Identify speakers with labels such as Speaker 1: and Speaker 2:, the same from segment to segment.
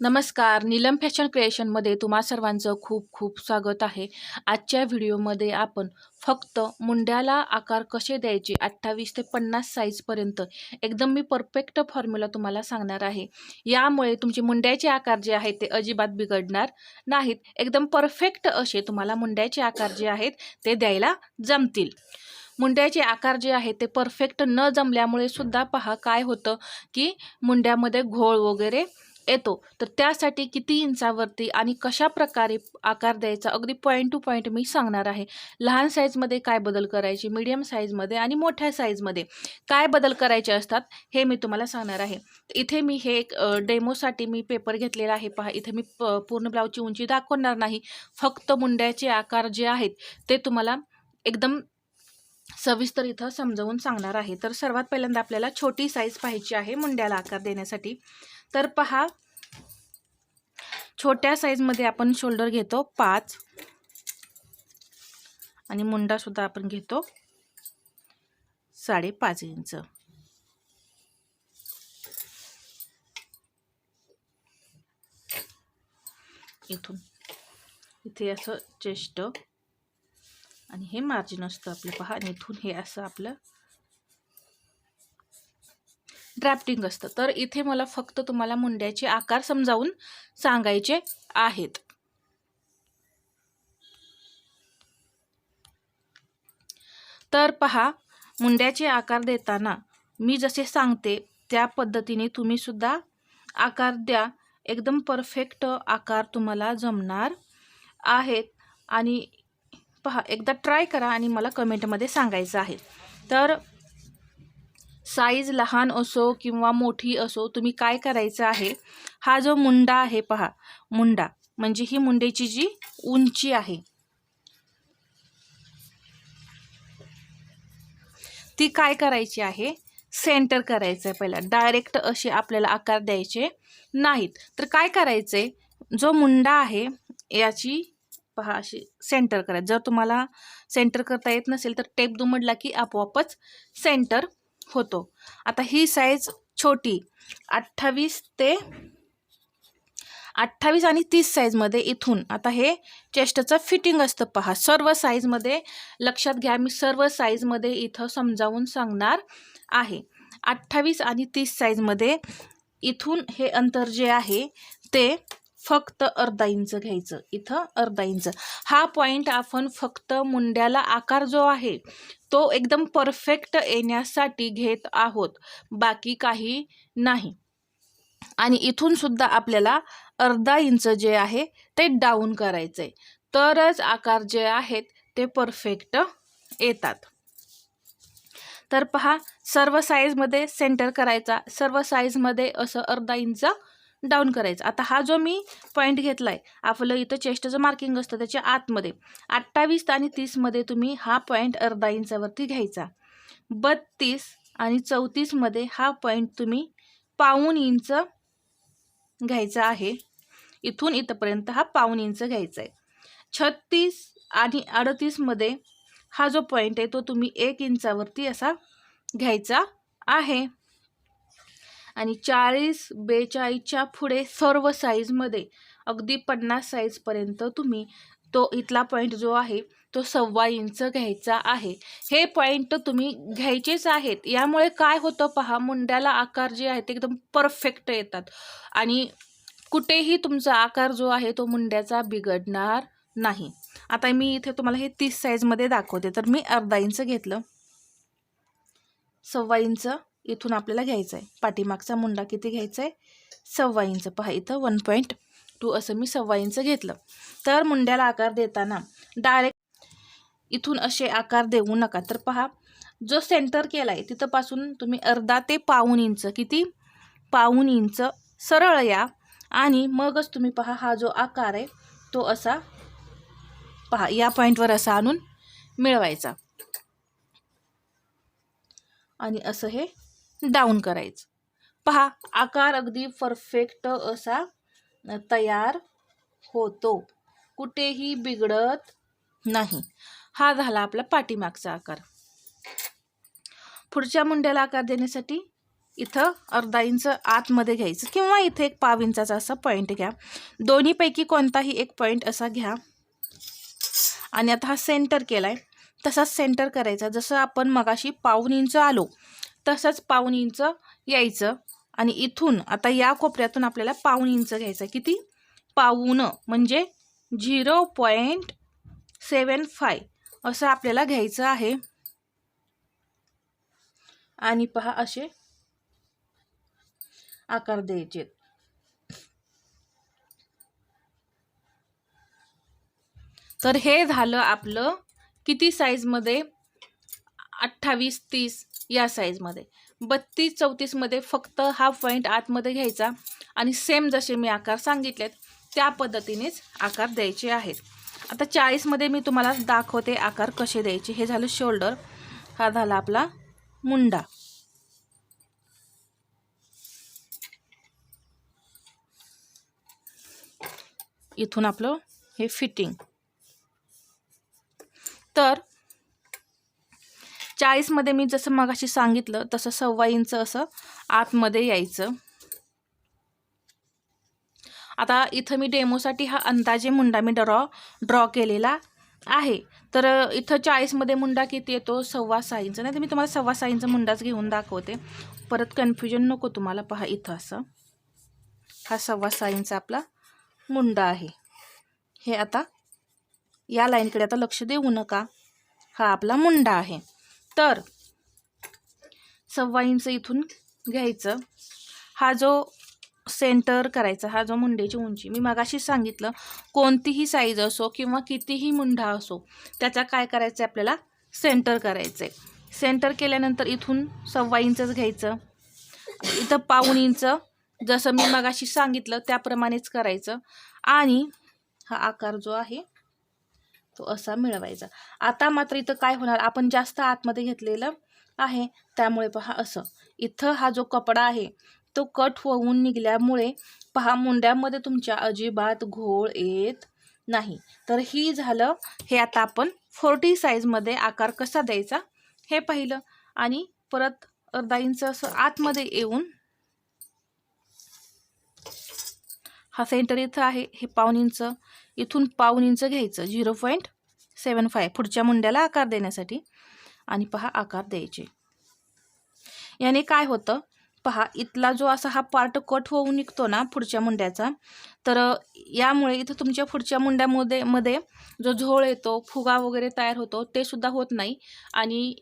Speaker 1: नमस्कार. नीलम फॅशन क्रिएशनमध्ये तुम्हा सर्वांचं खूप खूप स्वागत आहे. आजच्या व्हिडिओमध्ये आपण फक्त मुंड्याला आकार कसे द्यायचे? अठ्ठावीस ते पन्नास साईजपर्यंत एकदम मी परफेक्ट फॉर्म्युला तुम्हाला सांगणार आहे. यामुळे तुमचे मुंड्याचे आकार जे आहेत ते अजिबात बिघडणार नाहीत. एकदम परफेक्ट असे तुम्हाला मुंड्याचे आकार जे आहेत ते द्यायला जमतील. मुंड्याचे आकार जे आहेत ते परफेक्ट न जमल्यामुळे सुद्धा पहा काय होतं की मुंड्यामध्ये घोळ वगैरे येतो. तर त्यासाठी किती इंचावरती आणि कशा प्रकारे आकार द्यायचा? अगदी पॉईंट टू पॉईंट मी सांगणार आहे. लहान साईजमध्ये काय बदल करायचे? मीडियम साईजमध्ये आणि मोठ्या साईजमध्ये काय बदल करायचे असतात? हे मी तुम्हाला सांगणार आहे. इथे मी हे एक डेमोसाठी मी पेपर घेतलेला आहे. पहा इथे मी प पूर्ण ब्लाऊजची उंची दाखवणार नाही. फक्त मुंड्याचे आकार जे आहेत ते तुम्हाला एकदम सविस्तर इथं समजावून सांगणार आहे. तर सर्वात पहिल्यांदा आपल्याला छोटी साईज पाहिजे आहे मुंड्याला आकार देण्यासाठी. तर पहा छोट्या साईजमध्ये आपण शोल्डर घेतो पाच. आणि मुंडासुद्धा आपण घेतो साडेपाच इंच. इथून. इथे असं चेस्ट आणि हे मार्जिन असतं आपलं पहा. आणि इथून हे असं आपलं ड्रॅफ्टिंग असतं. तर इथे मला फक्त तुम्हाला मुंड्याचे आकार समजावून सांगायचे आहेत. तर पहा मुंड्याचे आकार देताना मी जसे सांगते त्या पद्धतीने तुम्ही सुद्धा आकार द्या. एकदम परफेक्ट आकार तुम्हाला जमणार आहेत. आणि पहा एकदा ट्राय करा आणि मला कमेंटमध्ये सांगायचं आहे. तर साईज लहान असो किंवा मोठी असो तुम्ही काय करायचं आहे? हा जो मुंडा आहे पहा. मुंडा म्हणजे ही मुंडेची जी उंची आहे. ती काय करायची आहे? सेंटर करायचं आहे पहिला. डायरेक्ट असे आपल्याला आकार द्यायचे नाहीत. तर काय करायचे जो मुंडा आहे याची पहा अशी सेंटर करायचं जर तुम्हाला सेंटर करता येत नसेल तर टेप दुमडला की आपोआपच सेंटर होतो. आता ही साईज छोटी अठ्ठावीस ते अठ्ठावीस आणि तीस साईजमध्ये इथून आता हे चेस्टचं फिटिंग असतं पहा. सर्व साईजमध्ये लक्षात घ्या मी सर्व साईजमध्ये इथं समजावून सांगणार आहे. अठ्ठावीस आणि तीस साईजमध्ये इथून हे अंतर जे आहे ते फक्त अर्धा इंच घ्यायचं. इथं अर्धा इंच हा पॉईंट आपण फक्त मुंड्याला आकार जो आहे तो एकदम परफेक्ट येण्यासाठी घेत आहोत. बाकी काही नाही. आणि इथून सुद्धा आपल्याला अर्धा इंच जे आहे ते डाऊन करायचं आहे तरच आकार जे आहेत ते परफेक्ट येतात. तर पहा सर्व साईजमध्ये सेंटर करायचा. सर्व साईजमध्ये असं अर्धा इंच डाऊन करायचं. आता हा जो मी पॉईंट घेतला आहे आपलं इथं चेस्टचं मार्किंग असतं त्याच्या आतमध्ये. अठ्ठावीस आणि तीसमध्ये तुम्ही हा पॉईंट अर्धा इंचावरती घ्यायचा. बत्तीस आणि चौतीसमध्ये हा पॉईंट तुम्ही पाऊन इंच घ्यायचा आहे. इथून इथंपर्यंत हा पाऊन इंच घ्यायचा आहे. छत्तीस आणि अडतीसमध्ये हा जो पॉईंट आहे तो तुम्ही एक इंचावरती असा घ्यायचा आहे. आणि चाळीस बेचाळीसच्या पुढे सर्व साईजमध्ये अगदी पन्नास साईजपर्यंत तुम्ही तो इथला पॉईंट जो आहे तो सव्वा इंच घ्यायचा आहे. हे पॉईंट तुम्ही घ्यायचेच आहेत. यामुळे काय होतं पहा मुंड्याला आकार जे आहे ते एकदम परफेक्ट येतात. आणि कुठेही तुमचा आकार जो आहे तो मुंड्याचा बिघडणार नाही. आता मी इथे तुम्हाला हे तीस साईजमध्ये दाखवते. तर मी अर्धा इंच घेतलं. सव्वा इंच इथून आपल्याला घ्यायचं आहे पाठीमागचा मुंडा किती घ्यायचा आहे सव्वा इंच. पहा इथं वन पॉईंट टू असं मी सव्वा इंच घेतलं. तर मुंड्याला आकार देताना डायरेक्ट इथून असे आकार देऊ नका. तर पहा जो सेंटर केला आहे तिथंपासून तुम्ही अर्धा ते पाऊन इंच किती? पाऊन इंच सरळ या. आणि मगच तुम्ही पहा हा जो आकार आहे तो असा पहा या पॉईंटवर असा आणून मिळवायचा. आणि असं हे डाऊन करायचं. पहा आकार अगदी परफेक्ट असा तयार होतो. कुठेही बिघडत नाही. हा झाला आपला पाठीमागचा आकार. पुढच्या मुंड्याला आकार देण्यासाठी इथं अर्धा इंच आतमध्ये घ्यायचं किंवा इथे एक पाव इंचाचा असा पॉईंट घ्या. दोन्हीपैकी कोणताही एक पॉईंट असा घ्या. आणि आता हा सेंटर केला आहे तसाच सेंटर करायचा. जसं आपण मगाशी पाऊन इंच आलो तसंच पाऊन इंच यायचं. आणि इथून आता या कोपऱ्यातून आपल्याला पाऊन इंच घ्यायचं आहे. किती? पाऊन म्हणजे झिरो पॉईंट सेवन फाय. असं आपल्याला घ्यायचं आहे. आणि पहा असे आकार द्यायचे. तर हे झालं आपलं किती साईजमध्ये अठ्ठावीस तीस या साईजमध्ये बत्तीस चौतीसमध्ये फक्त हा पॉईंट आतमध्ये घ्यायचा आणि सेम जसे मी आकार सांगितलेत त्या पद्धतीनेच आकार द्यायचे आहेत. आता चाळीसमध्ये मी तुम्हाला दाखवते आकार कसे द्यायचे. हे झालं शोल्डर हा झाला आपला मुंडा. इथून आपलं हे फिटिंग तर चाळीसमध्ये मी जसं मगाशी सांगितलं तसं सव्वा इंच असं आतमध्ये यायचं. आता इथं मी डेमोसाठी हा अंदाजे मुंडा मी ड्रॉ ड्रॉ केलेला आहे. तर इथं चाळीसमध्ये मुंडा किती येतो? सव्वा सहा इंच. नाही तर मी तुम्हाला सव्वा सहा इंच मुंडाच घेऊन दाखवते. परत कन्फ्युजन नको तुम्हाला. पहा इथं असं. हा सव्वा सहा इंच आपला मुंडा आहे. हे आता या लाईनकडे आता लक्ष देऊ नका. हा आपला मुंडा आहे. तर सव्वा इंच इथून घ्यायचं. हा जो सेंटर करायचा हा जो मुंड्याची उंची मी मगाशी सांगितलं कोणतीही साईज असो किंवा कितीही मुंडा असो त्याचा काय करायचं आहे आपल्याला? सेंटर करायचं आहे सेंटर केल्यानंतर इथून सव्वा इंचच घ्यायचं. इथं पाऊण इंच जसं मी मगाशी सांगितलं त्याप्रमाणेच करायचं. आणि हा आकार जो आहे तो असा मिळवायचा. आता मात्र इथं काय होणार? आपण जास्त आतमध्ये घेतलेलं आहे त्यामुळे पहा असं. इथं हा जो कपडा आहे तो कट होऊन निघल्यामुळे पहा मुंड्यामध्ये तुमच्या अजिबात घोळ येत नाही. तर ही झालं हे आता आपण फोर्टी साईजमध्ये आकार कसा द्यायचा हे पाहिलं. आणि परत अर्धा इंच असं आतमध्ये येऊन हा सेंटर इथं आहे हे पाऊन इंच. इथून पाऊन इंच घ्यायचं झिरो पॉईंट सेवन फाय पुढच्या मुंड्याला आकार देण्यासाठी. आणि पहा आकार द्यायचे. याने काय होतं? पहा इथला जो असा हा पार्ट कट होऊन निघतो ना पुढच्या मुंड्याचा तर यामुळे इथं तुमच्या पुढच्या मुंड्यामध्ये मध्ये जो झोळ येतो फुगा वगैरे तयार होतो ते सुद्धा होत नाही. आणि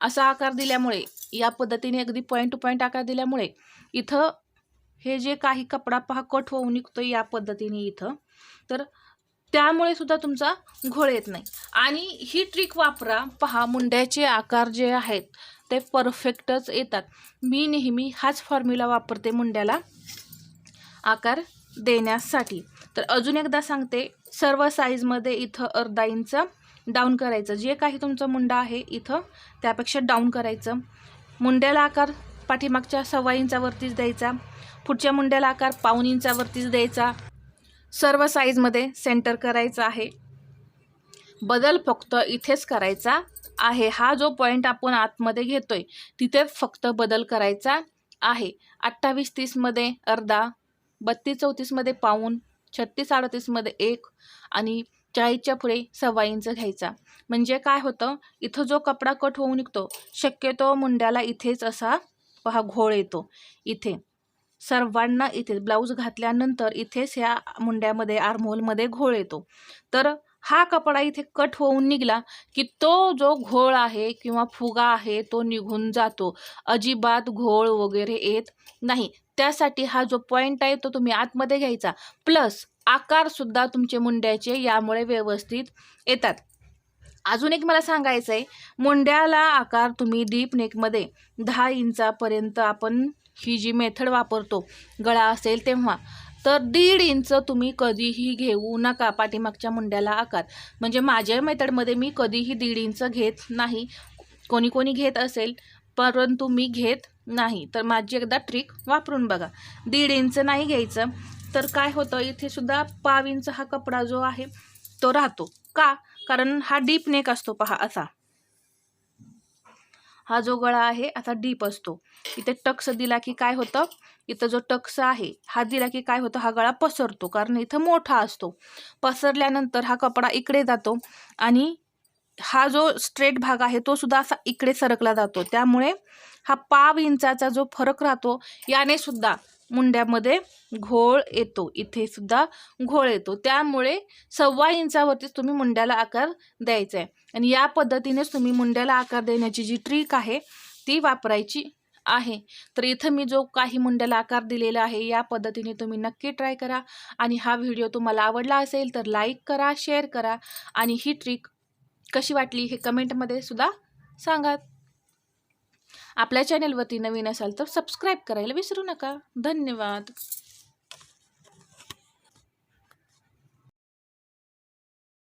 Speaker 1: असा आकार दिल्यामुळे या पद्धतीने अगदी पॉईंट टू पॉईंट आकार दिल्यामुळे इथं हे जे काही कपडा पहा कट होऊन निघतो या पद्धतीने इथं. तर त्यामुळे सुद्धा तुमचा घोळ येत नाही. आणि ही ट्रिक वापरा. पहा मुंड्याचे आकार जे आहेत ते परफेक्टच येतात. मी नेहमी हाच फॉर्म्युला वापरते मुंड्याला आकार देण्यासाठी. तर अजून एकदा सांगते सर्व साईजमध्ये इथं अर्धा इंच डाऊन करायचं. जे काही तुमचं मुंडा आहे इथं त्यापेक्षा डाऊन करायचं. मुंड्याला आकार पाठीमागच्या सव्वा इंचावरतीच द्यायचा. पुढच्या मुंड्याला आकार पाऊन इंचावरतीच द्यायचा. सर्व साईजमध्ये सेंटर करायचं आहे. बदल फक्त इथेच करायचा आहे. हा जो पॉईंट आपण आतमध्ये घेतोय तिथेच फक्त बदल करायचा आहे. अठ्ठावीस तीसमध्ये अर्धा बत्तीस चौतीसमध्ये पाऊन छत्तीस अडतीसमध्ये एक आणि चाळीसच्या पुढे सव्वा इंच घ्यायचा. म्हणजे काय होतं? इथं जो कपडा कट होऊन निघतो शक्यतो मुंड्याला इथेच असा पहा घोळ येतो. इथे. सर्वांना इथे ब्लाऊज घातल्यानंतर इथेच ह्या मुंड्यामध्ये आरमोलमध्ये घोळ येतो. तर हा कपडा इथे कट होऊन निघाला की तो जो घोळ आहे किंवा फुगा आहे तो निघून जातो. अजिबात घोळ वगैरे येत नाही. त्यासाठी हा जो पॉईंट आहे तो तुम्ही आतमध्ये घ्यायचा. प्लस आकारसुद्धा तुमचे मुंड्याचे यामुळे व्यवस्थित येतात. अजून एक मला सांगायचं आहे मुंड्याला आकार तुम्ही डीप नेकमध्ये दहा इंचापर्यंत आपण ही जी मेथड वापरतो गळा असेल तेव्हा तर दीड इंच तुम्ही कधीही घेऊ नका पाठीमागच्या मुंड्याला आकार. म्हणजे माझ्या मेथडमध्ये मी कधीही दीड इंच घेत नाही. कोणी कोणी घेत असेल परंतु मी घेत नाही. तर माझी एकदा ट्रिक वापरून बघा. दीड इंच नाही घ्यायचं तर काय होतं इथे सुद्धा पाव इंच हा कपडा जो आहे तो राहतो. का? कारण हा डीप नेक असतो पहा असा. हा जो गळा आहे आता डीप असतो. इथे टक्स दिला की काय होतं? इथं जो टक्स आहे हा दिला की काय होतं? हा गळा पसरतो कारण इथं मोठा असतो. पसरल्यानंतर हा कपडा इकडे जातो आणि हा जो स्ट्रेट भाग आहे तो सुद्धा असा इकडे सरकला जातो. त्यामुळे हा पाव इंचाचा जो फरक राहतो याने सुद्धा मुंड्यामध्ये घोळ येतो. इथे सुद्धा घोळ येतो. त्यामुळे सव्वा इंचावरतीच तुम्ही मुंड्याला आकार द्यायचा आहे आणि या पद्धतीनेच तुम्ही मुंड्याला आकार देण्याची जी ट्रिक आहे ती वापरायची आहे. तर इथं मी जो काही मुंड्याला आकार दिलेला आहे या पद्धतीने तुम्ही नक्की ट्राय करा. आणि हा व्हिडिओ तुम्हाला आवडला असेल तर लाईक करा शेअर करा. आणि ही ट्रिक कशी वाटली हे कमेंटमध्ये सुद्धा सांगा. आपल्या चॅनलवरती नवीन असाल तर सबस्क्राईब करायला विसरू नका. धन्यवाद.